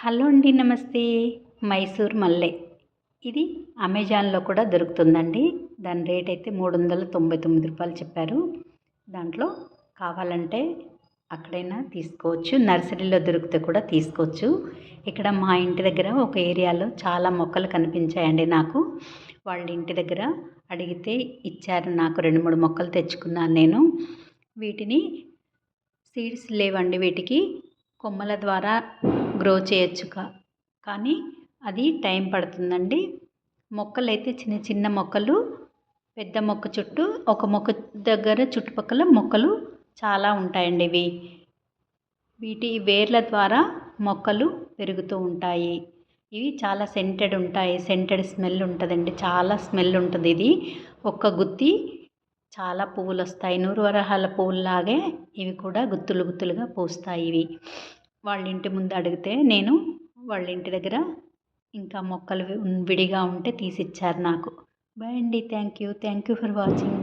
Hello అండి నమస్తే. మైసూర్ మల్లె. ఇది అమెజాన్లో కూడా దొరుకుతుందండి. దాని రేట్ అయితే మూడు వందల తొంభై తొమ్మిది రూపాయలు చెప్పారు. దాంట్లో కావాలంటే అక్కడైనా తీసుకోవచ్చు. నర్సరీలో దొరికితే కూడా తీసుకోవచ్చు. ఇక్కడ మా ఇంటి దగ్గర ఒక ఏరియాలో చాలా మొక్కలు కనిపించాయండి నాకు. వాళ్ళ ఇంటి దగ్గర అడిగితే ఇచ్చారు నాకు రెండు మూడు మొక్కలు తెచ్చుకున్నాను నేను. వీటిని సీడ్స్ లేవండి వీటికి. కొమ్మల ద్వారా గ్రో చేయొచ్చు కానీ అది టైం పడుతుందండి. మొక్కలు అయితే చిన్న చిన్న మొక్కలు పెద్ద మొక్క చుట్టూ ఒక మొక్క దగ్గర చుట్టుపక్కల మొక్కలు చాలా ఉంటాయండి ఇవి. వీటి వేర్ల ద్వారా మొక్కలు పెరుగుతూ ఉంటాయి. ఇవి చాలా సెంటెడ్ ఉంటాయి. సెంటెడ్ స్మెల్ ఉంటుందండి. చాలా స్మెల్ ఉంటుంది ఇది. ఒక్క గుత్తి చాలా పువ్వులు వస్తాయి నూరు వరహాల పువ్వుల్లాగే ఇవి కూడా గుత్తులు గుత్తులుగా పూస్తాయి ఇవి. వాళ్ళ ఇంటి ముందు అడిగితే నేను వాళ్ళ ఇంటి దగ్గర ఇంకా మొక్కలు విడిగా ఉంటే తీసిచ్చారు నాకు. బాయ్ అండి thank you thank you for watching